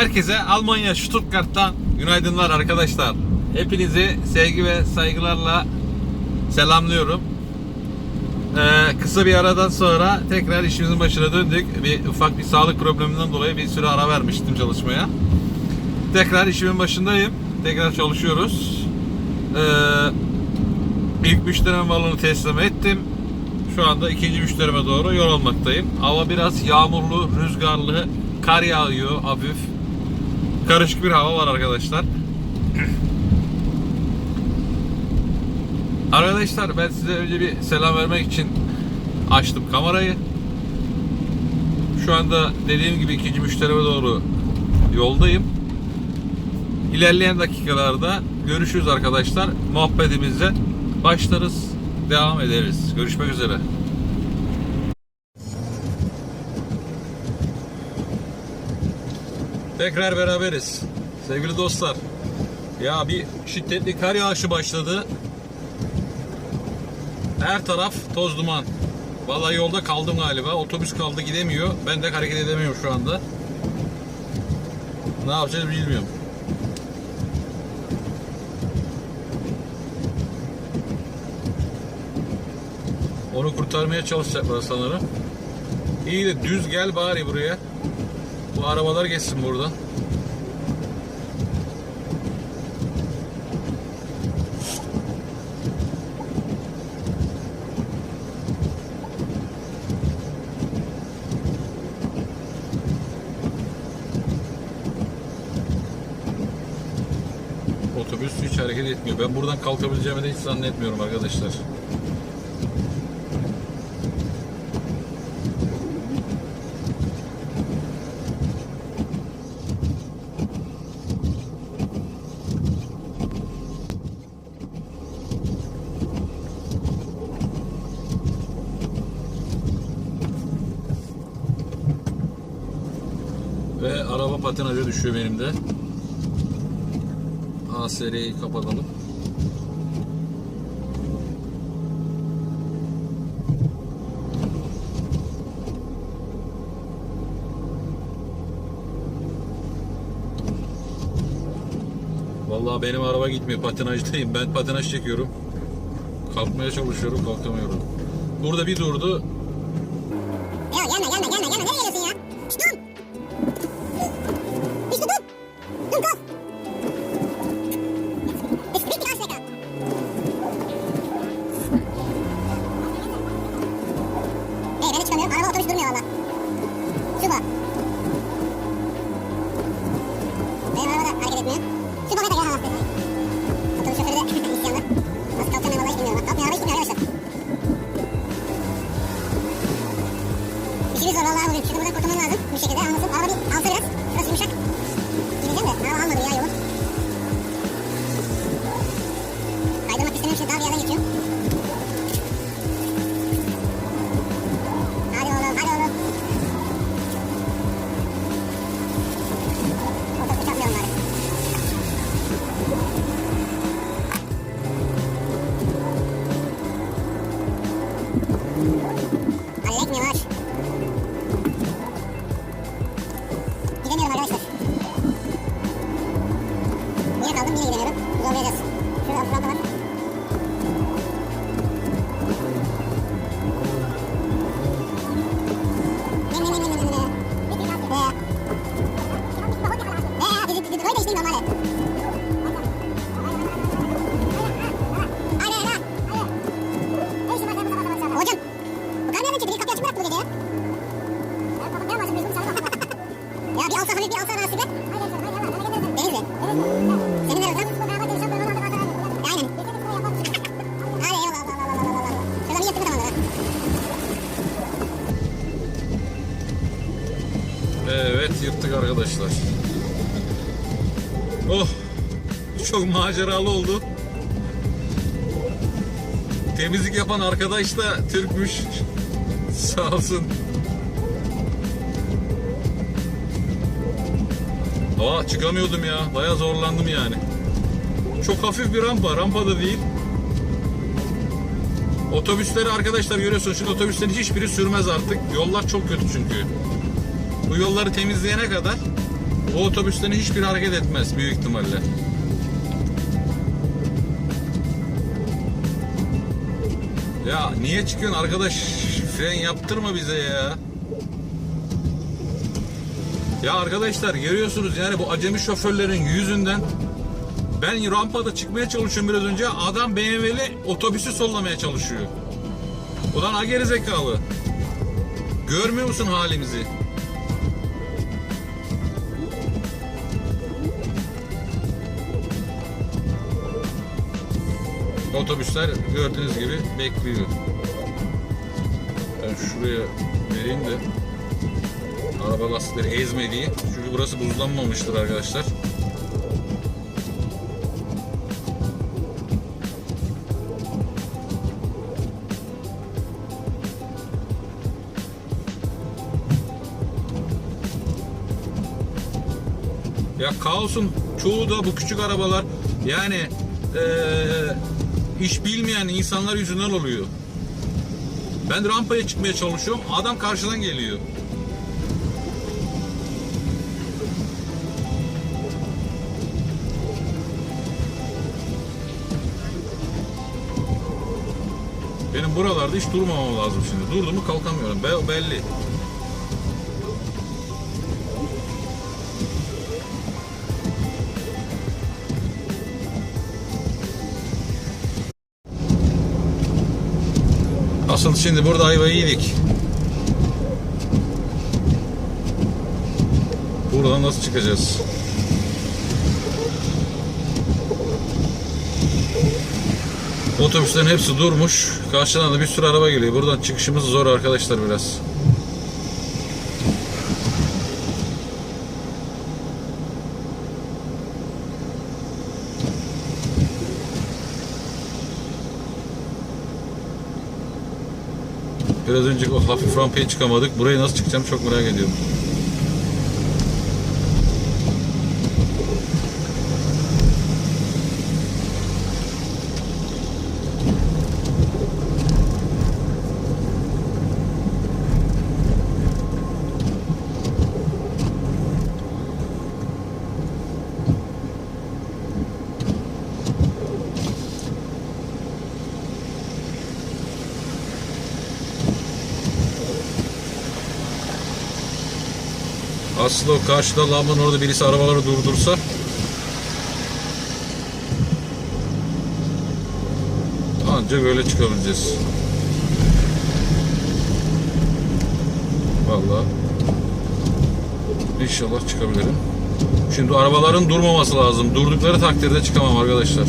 Herkese Almanya Stuttgart'tan günaydınlar arkadaşlar. Hepinizi sevgi ve saygılarla selamlıyorum. Ee, kısa bir aradan sonra tekrar işimizin başına döndük. Bir ufak bir sağlık probleminden dolayı bir süre ara vermiştim çalışmaya. Tekrar işimin başındayım. Tekrar çalışıyoruz. Ee, ilk müşterime malını teslim ettim. Şu anda ikinci müşterime doğru yol almaktayım. Hava biraz yağmurlu, rüzgarlı, kar yağıyor hafif. Karışık bir hava var arkadaşlar. Arkadaşlar ben size önce bir selam vermek için açtım kamerayı. Şu anda dediğim gibi ikinci müşterime doğru yoldayım. İlerleyen dakikalarda görüşürüz arkadaşlar. Muhabbetimize başlarız, devam ederiz. Görüşmek üzere. Tekrar beraberiz. Sevgili dostlar. Ya bir şiddetli kar yağışı başladı. Her taraf toz duman. Vallahi yolda kaldım galiba. Otobüs kaldı gidemiyor. Ben de hareket edemiyorum şu anda. Ne yapacağız bilmiyorum. Onu kurtarmaya çalışacaklar sanırım. İyi de düz gel bari buraya. Bu arabalar geçsin buradan. Otobüs hiç hareket etmiyor. Ben buradan kalkabileceğimi de hiç zannetmiyorum arkadaşlar. Patinaja düşüyor benim de. ASR'yi kapatalım. Vallahi benim araba gitmiyor. Patinajdayım. Ben patinaj çekiyorum. Kalkmaya çalışıyorum. Kalkamıyorum. Burada bir durdu. Ya gelme gelme gelme gelme nereye Anlasın. Araba bir alsa maceralı oldu. Temizlik yapan arkadaş da Türkmüş. Sağ olsun. Aa çıkamıyordum ya. Bayağı zorlandım yani. Çok hafif bir rampa. Rampa da değil. Otobüsleri arkadaşlar görüyorsunuz. Şimdi otobüslerin hiçbiri sürmez artık. Yollar çok kötü çünkü. Bu yolları temizleyene kadar o otobüslerin hiçbir hareket etmez büyük ihtimalle. Ya niye çıkıyorsun arkadaş? Fren yaptırma bize ya. Ya arkadaşlar görüyorsunuz yani bu acemi şoförlerin yüzünden ben rampada çıkmaya çalışıyorum biraz önce adam BMW'li otobüsü sollamaya çalışıyor. Ulan ha geri zekalı. Görmüyor musun halimizi? Otobüsler gördüğünüz gibi bekliyor. Ben şuraya vereyim de araba lastikleri ezme. Çünkü burası buzlanmamıştır arkadaşlar. Ya kaosun çoğu da bu küçük arabalar yani eee iş bilmeyen insanlar yüzünden oluyor. Ben rampaya çıkmaya çalışıyorum. Adam karşıdan geliyor. Benim buralarda hiç durmamam lazım şimdi. Durdu mu kalkamıyorum. Be- belli. Asıl şimdi burada ayvayı yedik. Buradan nasıl çıkacağız? Otobüslerin hepsi durmuş. Karşıdan da bir sürü araba geliyor. Buradan çıkışımız zor arkadaşlar biraz. Biraz önceki o hafif rampaya çıkamadık. Buraya nasıl çıkacağım çok merak ediyorum. Aslında o karşıda lambanın orada birisi arabaları durdursa Anca böyle çıkabileceğiz. Vallahi İnşallah çıkabilirim. Şimdi arabaların durmaması lazım. Durdukları takdirde çıkamam arkadaşlar.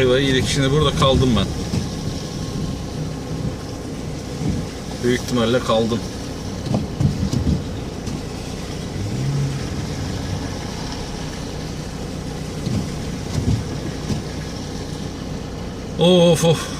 Ayvayı yedik. Şimdi burada kaldım ben. Büyük ihtimalle kaldım. Of of.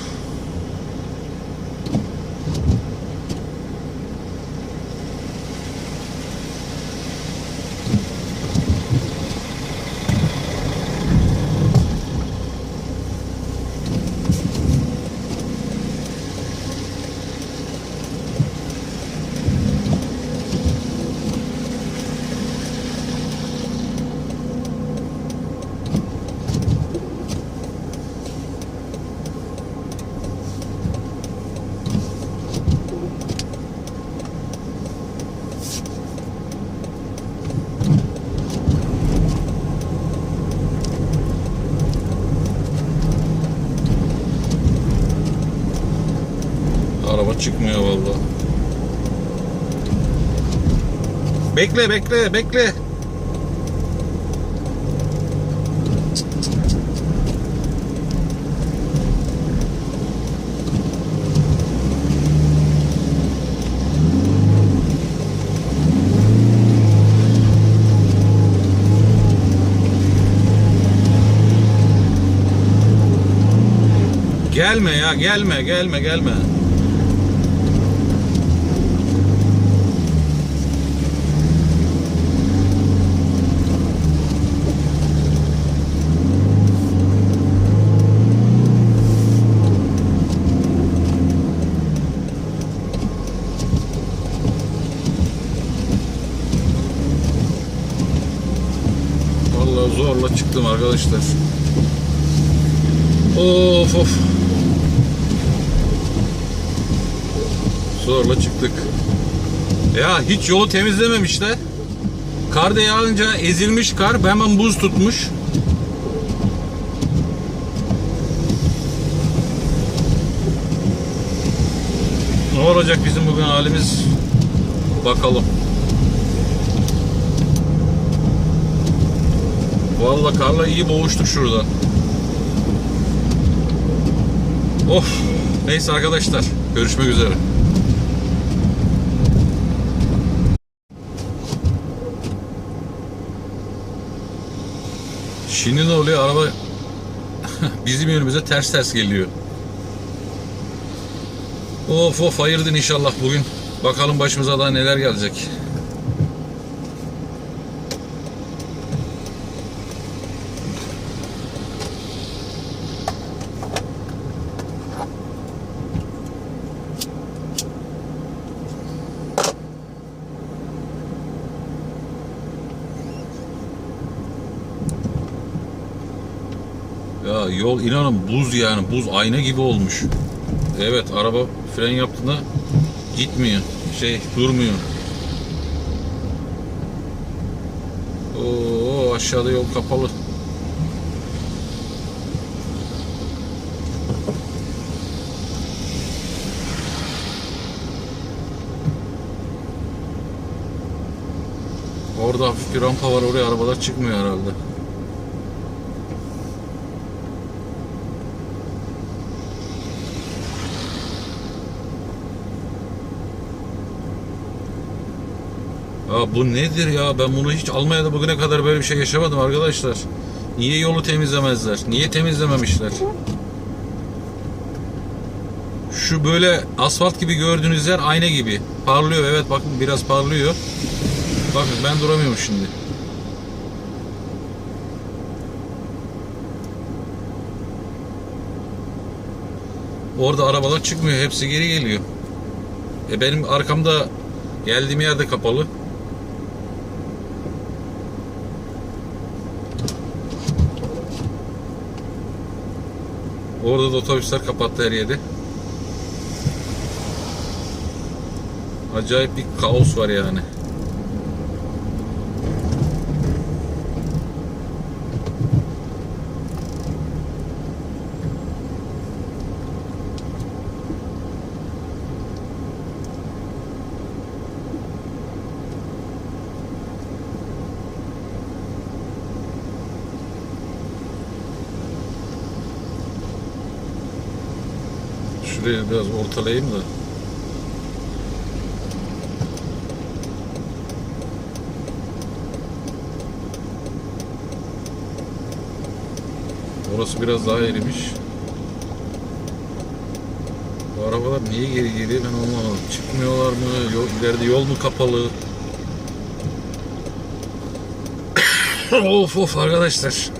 Araba çıkmıyor vallahi. Bekle bekle bekle. Gelme ya gelme gelme gelme. Zorla çıktım arkadaşlar. Of of. Zorla çıktık. Ya hiç yolu temizlememişler. Kar da yağınca ezilmiş kar. Hemen buz tutmuş. Ne olacak bizim bugün halimiz? Bakalım. Vallahi karla iyi boğuştuk şurada. Of. Neyse arkadaşlar. Görüşmek üzere. Şimdi ne oluyor? Araba bizim yönümüze ters ters geliyor. Of of hayırdır inşallah bugün. Bakalım başımıza daha neler gelecek. Ya yol inanın buz yani buz ayna gibi olmuş. Evet araba fren yaptığında gitmiyor. Şey durmuyor. Oo aşağıda yol kapalı. Orada hafif bir rampa var oraya arabalar çıkmıyor herhalde. Ya bu nedir ya? Ben bunu hiç Almanya'da bugüne kadar böyle bir şey yaşamadım arkadaşlar. Niye yolu temizlemezler? Niye temizlememişler? Şu böyle asfalt gibi gördüğünüz yer ayna gibi. Parlıyor evet bakın biraz parlıyor. Bakın ben duramıyorum şimdi. Orada arabalar çıkmıyor. Hepsi geri geliyor. E benim arkamda geldiğim yerde kapalı. Orada da otobüsler kapattı her yeri. Acayip bir kaos var yani. Şurayı biraz ortalayayım da. Orası biraz daha erimiş. Bu arabalar niye geri geliyor ben anlamadım. Çıkmıyorlar mı? Yol, ileride yol mu kapalı? of of arkadaşlar.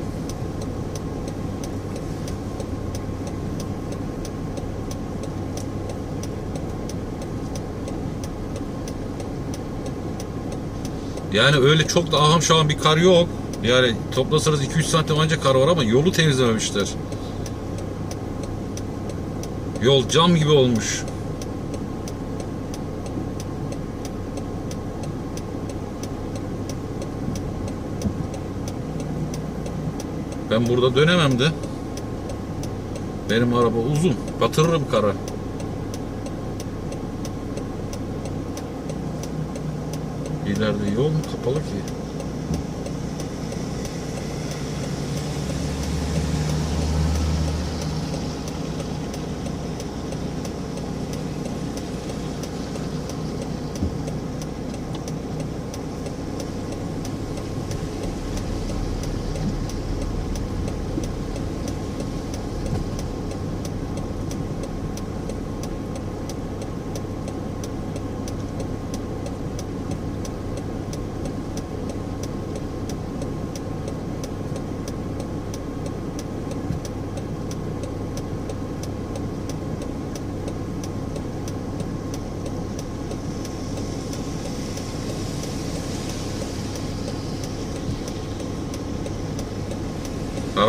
Yani öyle çok da aham şahım bir kar yok. Yani toplasanız 2-3 santim ancak kar var ama yolu temizlememişler. Yol cam gibi olmuş. Ben burada dönemem de. Benim araba uzun. Batırırım kara. İleride yol kapalı ki?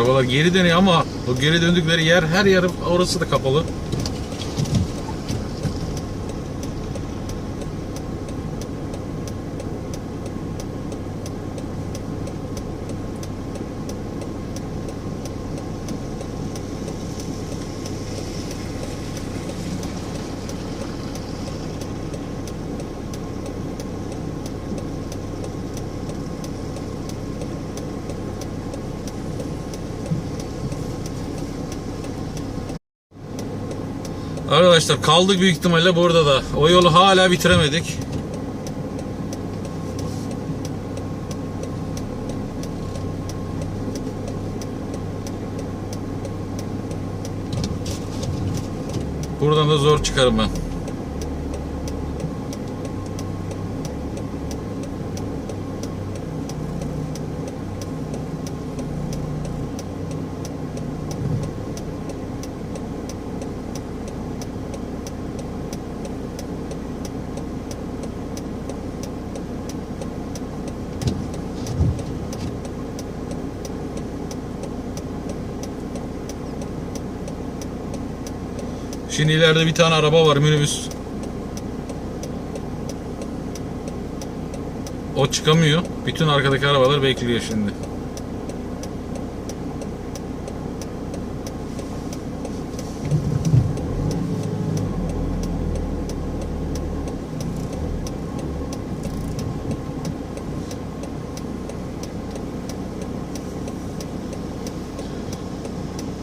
Arabalar geri dönüyor ama o geri döndükleri yer her yer orası da kapalı. Arkadaşlar kaldık büyük ihtimalle burada da. O yolu hala bitiremedik. Buradan da zor çıkarım ben. Şimdi ileride bir tane araba var minibüs. O çıkamıyor. Bütün arkadaki arabalar bekliyor şimdi.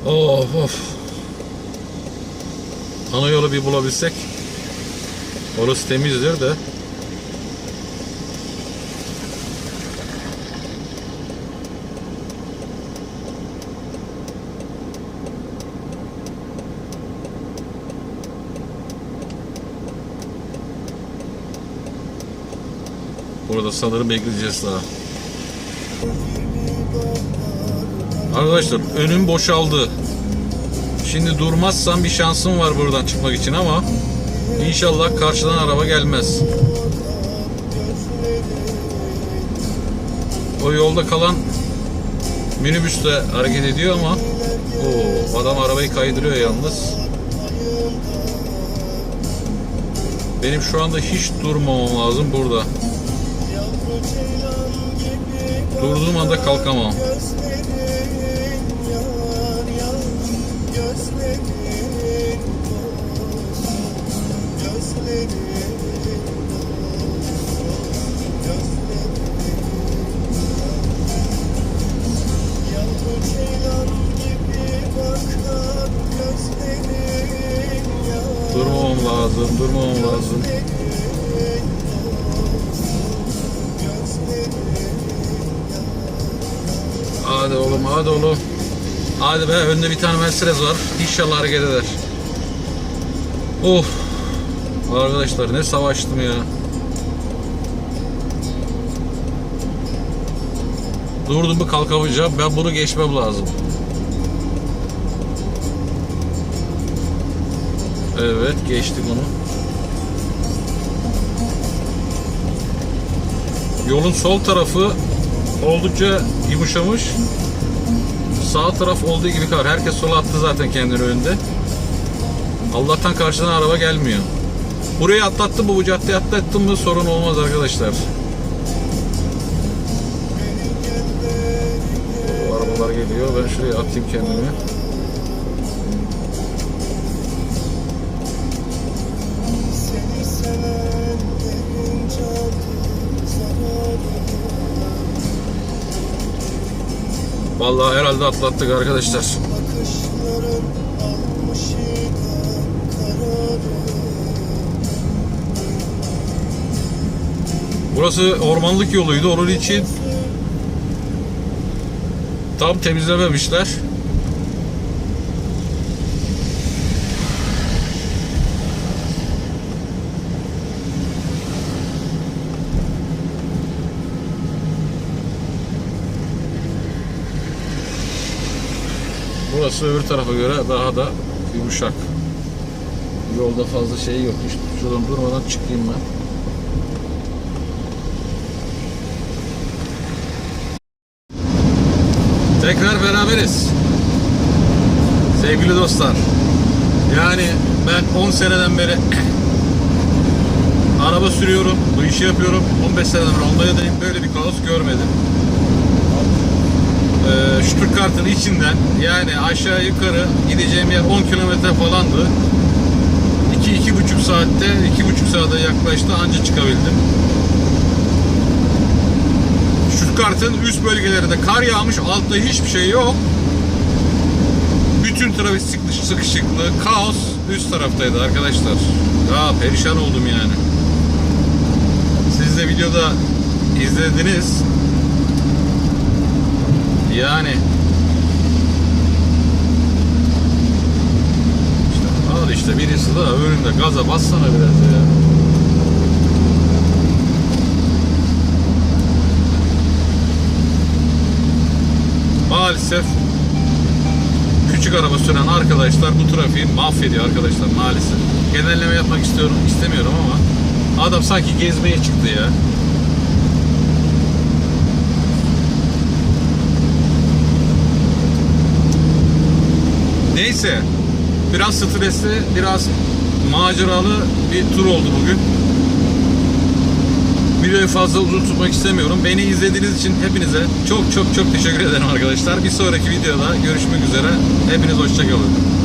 Of of. Ana yolu bir bulabilsek. Orası temizdir de. Burada sanırım bekleyeceğiz daha. Arkadaşlar önüm boşaldı. Şimdi durmazsam bir şansım var buradan çıkmak için ama inşallah karşıdan araba gelmez. O yolda kalan minibüs de hareket ediyor ama o adam arabayı kaydırıyor yalnız. Benim şu anda hiç durmamam lazım burada. Durduğum anda kalkamam. Durmamam lazım, durmamam lazım. Hadi oğlum, hadi oğlum. Hadi be, önde bir tane Mercedes var. İnşallah hareket eder. Of. Arkadaşlar ne savaştım ya. Durdum mu kalkamayacağım. Ben bunu geçmem lazım. Evet geçtik onu. Yolun sol tarafı oldukça yumuşamış. Sağ taraf olduğu gibi kar. Herkes sola attı zaten kendini önde. Allah'tan karşıdan araba gelmiyor. Burayı atlattım mı bu caddeyi atlattım mı sorun olmaz arkadaşlar. O arabalar geliyor. Ben şuraya atayım kendimi. Vallahi herhalde atlattık arkadaşlar. Burası ormanlık yoluydu. Onun için tam temizlememişler. Burası öbür tarafa göre daha da yumuşak. Yolda fazla şey yok. İşte şuradan durmadan çıkayım ben. Tekrar beraberiz. Sevgili dostlar. Yani ben 10 seneden beri araba sürüyorum, bu işi yapıyorum. 15 seneden beri Almanya'dayım. Böyle bir kaos görmedim. Ee, Stuttgart'ın içinden yani aşağı yukarı gideceğim yer 10 kilometre falandı. 2-2,5 saatte, 2,5 saate yaklaştı anca çıkabildim. Stuttgart'ın üst bölgelerinde kar yağmış, altta hiçbir şey yok. Bütün trafik sıkış- sıkışıklığı, kaos üst taraftaydı arkadaşlar. Ya perişan oldum yani. Siz de videoda izlediniz. Yani işte al işte birisi daha önünde gaza bassana biraz ya. Maalesef küçük araba süren arkadaşlar bu trafiği mahvediyor arkadaşlar maalesef. Genelleme yapmak istiyorum istemiyorum ama adam sanki gezmeye çıktı ya. Neyse biraz stresli, biraz maceralı bir tur oldu bugün. Videoyu fazla uzun tutmak istemiyorum. Beni izlediğiniz için hepinize çok çok çok teşekkür ederim arkadaşlar. Bir sonraki videoda görüşmek üzere. Hepiniz hoşçakalın.